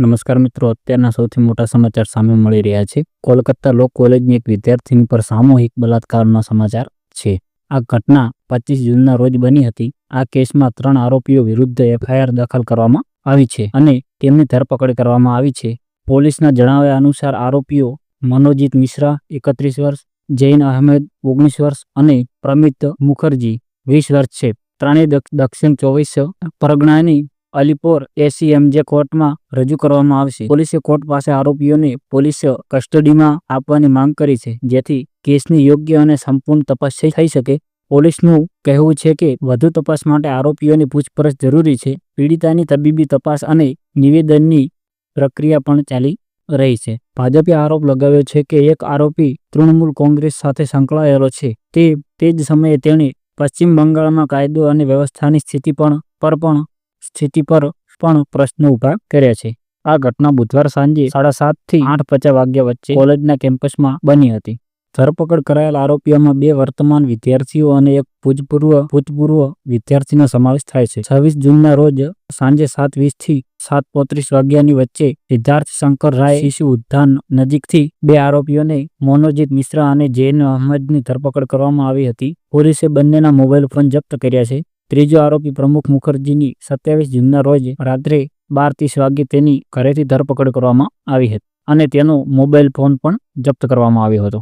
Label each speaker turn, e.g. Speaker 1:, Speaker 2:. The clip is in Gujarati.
Speaker 1: નમસ્કાર મિત્રો, અત્યારના સૌથી મોટા સમાચાર સામે મળી રહ્યા છે. કોલકાતા લો કોલેજની એક વિદ્યાર્થીની પર સામૂહિક બલાત્કારનો સમાચાર છે. આ ઘટના પચીસ જૂનના રોજ બની હતી. આ કેસમાં ત્રણ આરોપીઓ વિરુદ્ધ એફઆઈઆર દાખલ કરવામાં આવી છે અને તેમની ધરપકડ કરવામાં આવી છે. પોલીસના જણાવ્યા અનુસાર, આરોપીઓ મનોજીત મિશ્રા, એકત્રીસ વર્ષ, જૈન અહેમદ, ઓગણીસ વર્ષ અને પ્રમિત મુખર્જી, વીસ વર્ષ છે. ત્રણેય દક્ષ- દક્ષિણ ચોવીસ પરગણાની અલીપોર એસીએમજે કોર્ટમાં રજૂ કરવામાં આવશે. પોલીસે કોર્ટ પાસે આરોપીઓને પોલીસ કસ્ટડીમાં આપવાની માંગ કરી છે, જેથી કેસની યોગ્ય અને સંપૂર્ણ તપાસ થઈ શકે. પોલીસનું કહેવું છે કે વધુ તપાસ માટે આરોપીઓની પૂછપરછ જરૂરી છે. પીડિતાની તબીબી તપાસ અને નિવેદનની પ્રક્રિયા પણ ચાલી રહી છે. ભાજપે આરોપ લગાવ્યો છે કે એક આરોપી તૃણમૂલ કોંગ્રેસ સાથે સંકળાયેલો છે. તે તે જ સમયે તેણે પશ્ચિમ બંગાળમાં કાયદો અને વ્યવસ્થાની સ્થિતિ પણ, પર પણ સ્થિતિ પર પણ પ્રશ્નો ઊભા કર્યા છે. આ ઘટના બુધવાર સાંજે સાડા સાતથી આઠ પચાસ વાગ્યા વચ્ચે કોલેજના કેમ્પસમાં બની હતી. ધરપકડ કરાયેલ આરોપીઓમાં બે વર્તમાન વિદ્યાર્થીઓ અને એક ભૂતપૂર્વ ભૂતપૂર્વ વિદ્યાર્થીનો સમાવેશ થાય છે. છવ્વીસ જૂનના રોજ સાંજે સાત વીસથી સાત પોત્રીસ વાગ્યાની વચ્ચે સિદ્ધાર્થ શંકર રાય શિશુ ઉદ્યાન નજીકથી બે આરોપીઓને મોનોજીત મિશ્રા અને જૈન અહમદની ધરપકડ કરવામાં આવી હતી. પોલીસે બંનેના મોબાઈલ ફોન જપ્ત કર્યા છે. ત્રીજો આરોપી પ્રમુખ મુખર્જીની સત્યાવીસ જૂનના રોજ રાત્રે બાર ત્રીસ વાગ્યે તેની ઘરેથી ધરપકડ કરવામાં આવી હતી અને તેનો મોબાઈલ ફોન પણ જપ્ત કરવામાં આવ્યો હતો.